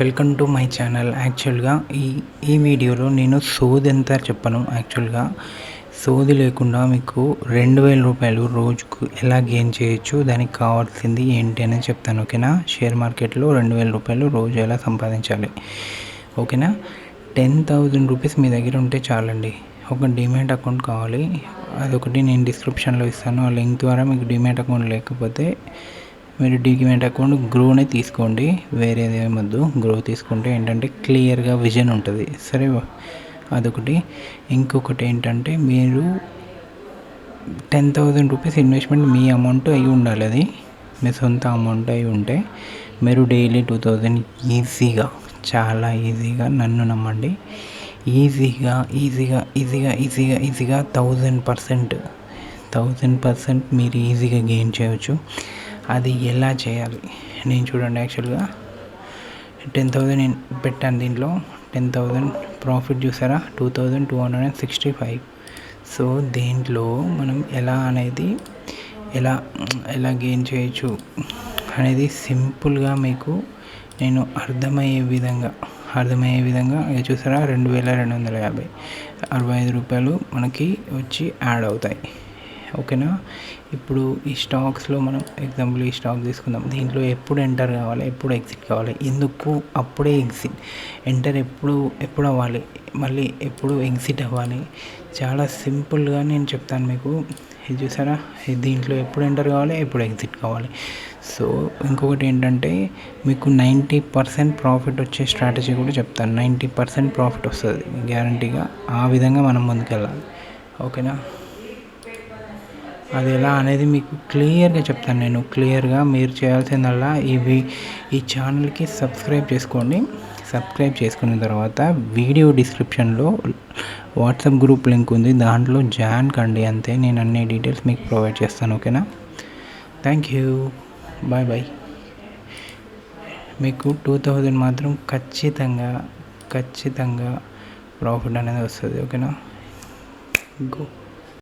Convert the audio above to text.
Welcome to my channel. యాక్చువల్గా ఈ ఈ వీడియోలో నేను సోది ఎంత చెప్పను. యాక్చువల్గా సోది లేకుండా మీకు రెండు వేల రూపాయలు రోజుకు ఎలా గెయిన్ చేయొచ్చు దానికి కావాల్సింది ఏంటి అనేది చెప్తాను ఓకేనా? షేర్ మార్కెట్లో రెండు వేల రూపాయలు రోజు ఎలా సంపాదించాలి ఓకేనా? టెన్ థౌజండ్ రూపీస్ మీ దగ్గర ఉంటే చాలండి. ఒక డిమాట్ అకౌంట్ కావాలి. అదొకటి నేను డిస్క్రిప్షన్లో ఇస్తాను. ఆ లింక్ ద్వారా మీకు డిమాట్ అకౌంట్ లేకపోతే మీరు డిమాట్ అకౌంట్ గ్రోనే తీసుకోండి. వేరేది ఏమొద్దు. గ్రో తీసుకుంటే ఏంటంటే క్లియర్గా విజన్ ఉంటుంది. సరే అదొకటి. ఇంకొకటి ఏంటంటే మీరు టెన్ థౌజండ్ రూపీస్ ఇన్వెస్ట్మెంట్ మీ అమౌంట్ అయి ఉండాలి అది. మీ సొంత అమౌంట్ అయి ఉంటే మీరు డైలీ టూ థౌజండ్ ఈజీగా చాలా ఈజీగా నన్ను నమ్మండి. ఈజీగా ఈజీగా ఈజీగా ఈజీగా ఈజీగా థౌజండ్ పర్సెంట్ థౌజండ్ పర్సెంట్ మీరు ఈజీగా గెయిన్ చేయవచ్చు అది ఎలా చేయాలి? నేను చూడండి యాక్చువల్గా. టెన్ థౌజండ్ పెట్టాను దీంట్లో. టెన్ థౌజండ్ ప్రాఫిట్ చూసారా? Two thousand two hundred and sixty five. So దీంట్లో మనం ఎలా అనేది ఎలా ఎలా గెయిన్ చేయొచ్చు అనేది సింపుల్గా మీకు నేను అర్థమయ్యే విధంగా అర్థమయ్యే విధంగా ఇది చూసారా? రెండు వేల రెండు వందల యాభై. అరవై ఐదు రూపాయలు మనకి వచ్చి యాడ్ అవుతాయి. ఓకేనా? ఇప్పుడు ఈ స్టాక్స్లో మనం ఎగ్జాంపుల్ ఈ స్టాక్ తీసుకుందాం. దీంట్లో ఎప్పుడు ఎంటర్ కావాలి ఎప్పుడు ఎగ్జిట్ కావాలి ఎందుకు అప్పుడే ఎగ్జిట్ ఎంటర్ ఎప్పుడు ఎప్పుడు అవ్వాలి మళ్ళీ ఎప్పుడు ఎగ్జిట్ అవ్వాలి? చాలా సింపుల్గా నేను చెప్తాను మీకు. ఇది చూసారా? దీంట్లో ఎప్పుడు ఎంటర్ కావాలి ఎప్పుడు ఎగ్జిట్ కావాలి. సో ఇంకొకటి ఏంటంటే మీకు నైంటీ పర్సెంట్ ప్రాఫిట్ వచ్చే స్ట్రాటజీ కూడా చెప్తాను. నైంటీ పర్సెంట్ ప్రాఫిట్ వస్తుంది గ్యారంటీగా. ఆ విధంగా మనం ముందుకెళ్ళాలి. ఓకేనా? అది ఎలా అనేది మీకు క్లియర్గా చెప్తాను నేను. క్లియర్గా మీరు చేయాల్సిందల్లా ఇవి ఈ ఛానల్కి సబ్స్క్రైబ్ చేసుకోండి. సబ్స్క్రైబ్ చేసుకున్న తర్వాత వీడియో డిస్క్రిప్షన్లో వాట్సాప్ గ్రూప్ లింక్ ఉంది. దాంట్లో జాయిన్ కండి అంతే. నేను అన్ని డీటెయిల్స్ మీకు ప్రొవైడ్ చేస్తాను. ఓకేనా? Thank you. Bye bye. మీకు టూ థౌజండ్ మాత్రం ఖచ్చితంగా ఖచ్చితంగా ప్రాఫిట్ అనేది వస్తుంది. ఓకేనా? గో.